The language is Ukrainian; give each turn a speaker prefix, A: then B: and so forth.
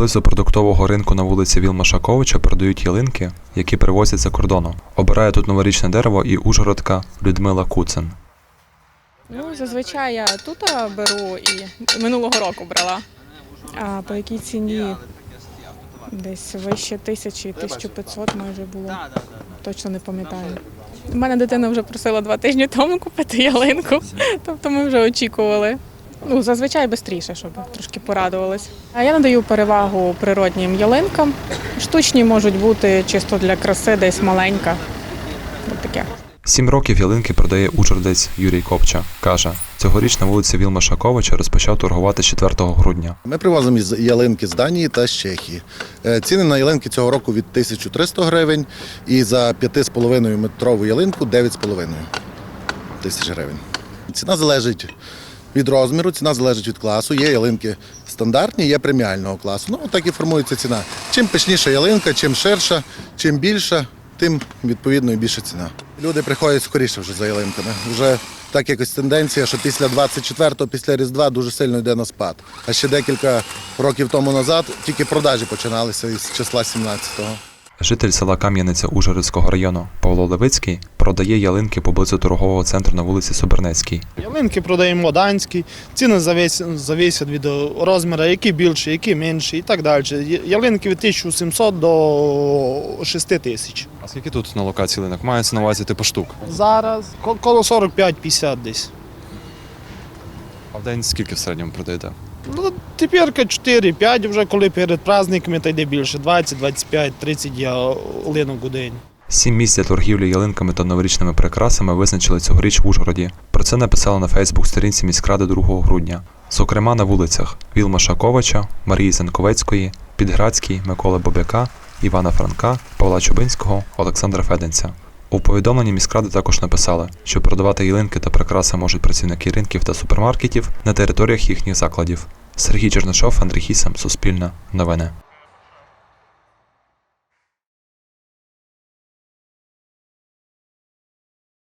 A: Поблизу продуктового ринку на вулиці Вілма Шаковича продають ялинки, які привозять за кордону. Обирає тут новорічне дерево і ужгородка Людмила Куцин.
B: Ну, зазвичай я тут беру і минулого року брала. А по якій ціні? Десь вище тисячі, 1500 майже було. Точно не пам'ятаю. У мене дитина вже просила два тижні тому купити ялинку, тобто ми вже очікували. Ну, зазвичай швидше, щоб трошки порадувались. А я надаю перевагу природнім ялинкам. Штучні можуть бути чисто для краси, десь маленька. От таке.
A: Сім років ялинки продає ужгородець Юрій Копча. Каже, цьогоріч на вулиці Вілма Шаковича розпочав торгувати 4 грудня.
C: Ми привозимо із ялинки з Данії та з Чехії. Е, Ціни на ялинки цього року від 1300 гривень і за 5,5 метрову ялинку 9,5 тисяч гривень. Ціна залежить від розміру, ціна залежить від класу. Є ялинки стандартні, є преміального класу. Ну, так і формується ціна. Чим пишніша ялинка, чим ширша, чим більша, тим відповідно і більша ціна. Люди приходять скоріше вже за ялинками. Вже так якось тенденція, що після 24-го, після Різдва дуже сильно йде на спад. А ще декілька років тому назад тільки продажі починалися із числа 17-го.
A: Житель села Кам'яниця Ужгородського району Павло Левицький продає ялинки поблизу торгового центру на вулиці Собернецькій.
D: Ялинки продаємо данські, ціни зависять від розміру, які більші, які менші і так далі. Ялинки від 1700 до 6000.
E: А скільки тут на локації линок? Мається на увазі типу штук.
D: Зараз коло 45-50 десь.
E: А в день скільки в середньому продаєте?
D: Ну, тепер 4-5 вже коли перед праздниками, то йде більше 20, 25, 30 ялинок у день.
A: Сім місць для торгівлі ялинками та новорічними прикрасами визначили цьогоріч в Ужгороді. Про це написали на Фейсбук-сторінці міськради 2 грудня. Зокрема, на вулицях Вілма Шаковича, Марії Зенковецької, Підградській, Миколи Бобяка, Івана Франка, Павла Чубинського, Олександра Феденця. У повідомленні міськради також написали, що продавати ялинки та прикраси можуть працівники ринків та супермаркетів на територіях їхніх закладів. Сергій Чернишов, Андрій Хісам, Суспільне, Новини.